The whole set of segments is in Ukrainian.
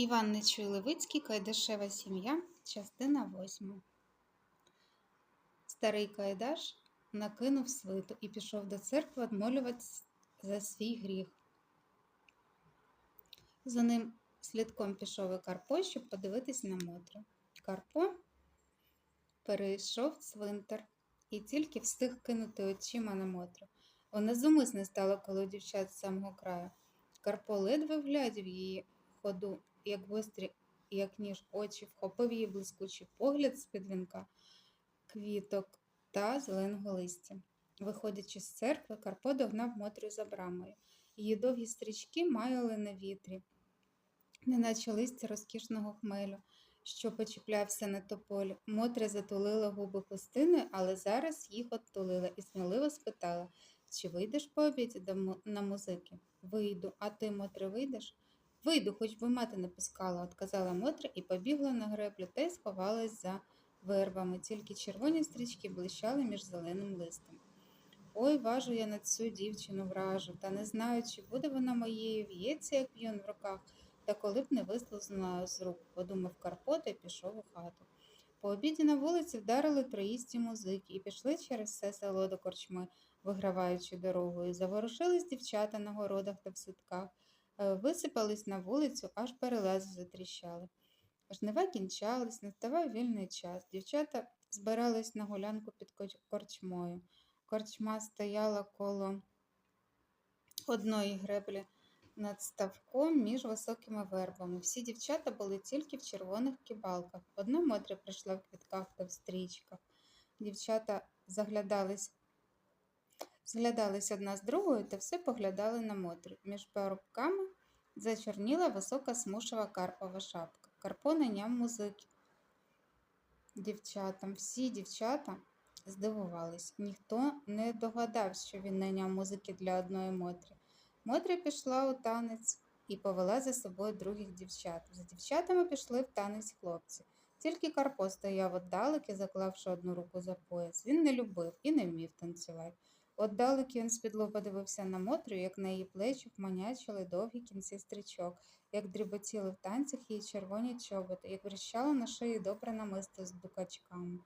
Іван Нечуй Левицький, Кайдашева сім'я, частина восьма. Старий Кайдаш накинув свиту і пішов до церкви відмолюватись за свій гріх. За ним слідком пішов і Карпо, щоб подивитись на Мотрю. Карпо перейшов цвинтар і тільки встиг кинути очима на Мотрю. Вона зумисне стала коло дівчат з самого краю. Карпо ледве вглядів її ходу, як гострі, як ніж очі, вхопив її блискучий погляд з-під вінка, квіток та зеленого листя. Виходячи з церкви, Карпо догнав Мотрю за брамою. Її довгі стрічки маяли на вітрі, неначе листя розкішного хмелю, що почіплявся на тополі. Мотря затулила губи хустиною, але зараз їх оттулила і сміливо спитала, чи вийдеш по обіді на музики? Вийду, а ти, Мотре, вийдеш? Вийду, хоч би мати не пускала, отказала Мотря і побігла на греблю та й сховалась за вербами, тільки червоні стрічки блищали між зеленим листом. Ой, важу я на цю дівчину вражу, та не знаю, чи буде вона моєю, в'ється, як п'юн в руках, та коли б не вислизнула з рук, подумав Карпо та й пішов у хату. По обіді на вулиці вдарили троїсті музики і пішли через все село до корчми, виграваючи дорогою. Заворушились дівчата на городах та в садках, висипались на вулицю, аж перелази затріщали. Жнива кінчались, наставав вільний час. Дівчата збирались на гулянку під корчмою. Корчма стояла коло одної греблі над ставком між високими вербами. Всі дівчата були тільки в червоних кібалках. Одна Мотря прийшла в квітках та в стрічках. Дівчата заглядались, зглядались одна з другою та все поглядали на Мотрю. Між парубками зачорніла висока смушева карпова шапка. Карпо наняв музики. Дівчатам, всі дівчата здивувались. Ніхто не догадався, що він найняв музики для одної Мотрі. Мотря пішла у танець і повела за собою других дівчат. За дівчатами пішли в танець хлопці. Тільки Карпо стояв отдалеки, заклавши одну руку за пояс. Він не любив і не вмів танцювати. Отдалеки він спідло подивився на Мотрю, як на її плечах манячили довгі кінці стрічок, як дріботіли в танцях її червоні чоботи, як вріщало на шиї добре намисто з дукачками.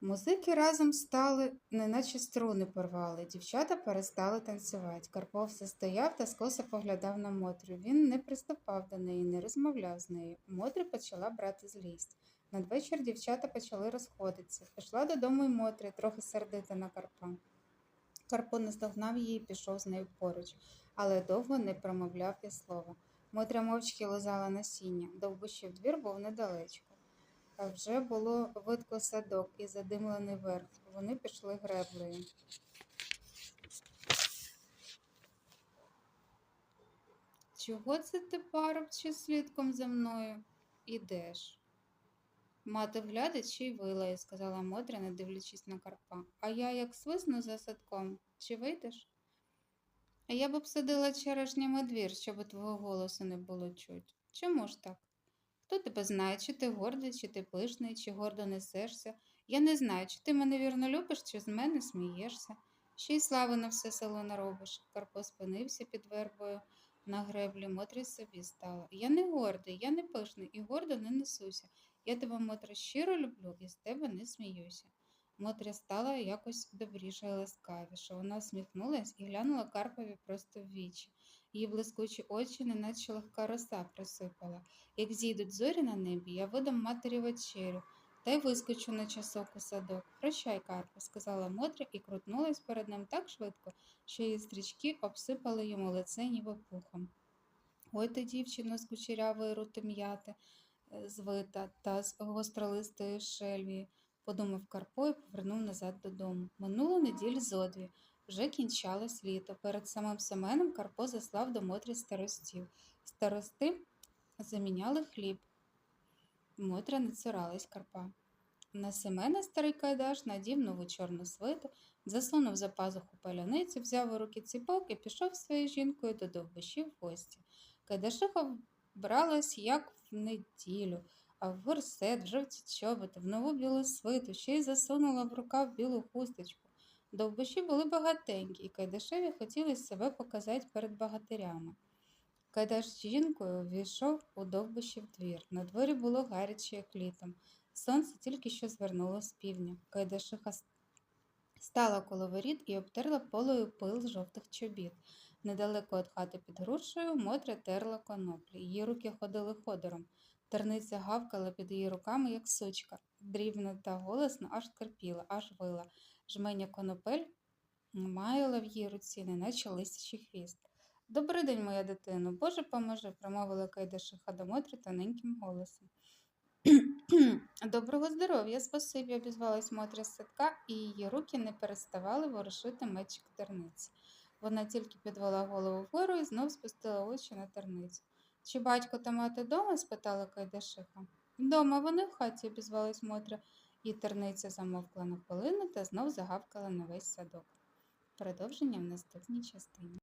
Музики разом стали, неначе струни порвали. Дівчата перестали танцювати. Карпо все стояв та скоса поглядав на Мотрю. Він не приступав до неї, не розмовляв з нею. Мотря почала брати злість. Надвечір дівчата почали розходитися. Пішла додому й Мотря, трохи сердита на Карпа. Карпо наздогнав її і пішов з нею поруч, але довго не промовляв і слова. Мотря мовчки лизала насіння. Довбущів двір був недалечко. А вже було видко садок і задимлений верх. Вони пішли греблею. Чого це ти, парубче, слідком за мною ідеш? Мати вглядить, чи й вилає, сказала Мотря, не дивлячись на Карпа. А я як свисну за садком, чи вийдеш? А я б обсадила черешнями двір, щоб твого голосу не було чуть. Чому ж так? Хто тебе знає, чи ти гордий, чи ти пишний, чи гордо несешся. Я не знаю, чи ти мене вірно любиш, чи з мене смієшся. Ще й слави на все село наробиш. Карпо спинився під вербою на греблі, Мотрі собі стала. Я не гордий, я не пишний і гордо не несуся. Я тебе, Мотре, щиро люблю і з тебе не сміюся. Мотря стала якось добріша і ласкавіша. Вона всміхнулась і глянула Карпові просто в вічі. Її блискучі очі, неначе легка роса присипала. Як зійдуть зорі на небі, я видам матері вечерю, та й вискочу на часок у садок. Прощай, Карпе, сказала Мотря і крутнулась перед ним так швидко, що її стрічки обсипали йому лице ніби пухом. Ой ти, дівчино, з кучерявої рути м'яти, звита та з гостролистої шельвії, подумав Карпо і повернув назад додому. Минуло неділі зо дві. Вже кінчалось літо. Перед самим Семеном Карпо заслав до Мотрі старостів. Старости заміняли хліб. Мотря не цуралась Карпа. На Семена старий Кайдаш надів нову чорну свиту, засунув за пазуху паляницю, взяв у руки ціпок і пішов своєю жінкою до довбишів в гості. Кайдашиха вбралась, як в неділю, а в горсет, в жовті чоботи, в нову білу свиту, ще й засунула в рукав білу хусточку. Довбиші були багатенькі, і Кайдашеві хотілося себе показати перед багатирями. Кайдаш з жінкою ввійшов у довбищів двір. На дворі було гаряче, як літом. Сонце тільки що звернуло з півдня. Кайдашиха стала коло воріт і обтерла полою пил жовтих чобіт. Недалеко від хати під грушею Мотря терла коноплі. Її руки ходили ходором. Терниця гавкала під її руками, як сучка. Дрібно та голосно аж скрипіла, аж вила. Жменя конопель маяла в її руці, неначе лисячий хвіст. Добрий день, моя дитино, Боже поможи, промовила Кайдашиха до Мотрі тоненьким голосом. Доброго здоров'я, спасибі, обізвалась Мотря з садка, і її руки не переставали ворушити мечик терниці. Вона тільки підвела голову вгору і знов спустила очі на терницю. Чи батько та мати дома? спитала Кайдашиха. Дома вони в хаті, обізвалась Мотря, і терниця замовкла на хвилину та знов загавкала на весь садок. Продовження в наступній частині.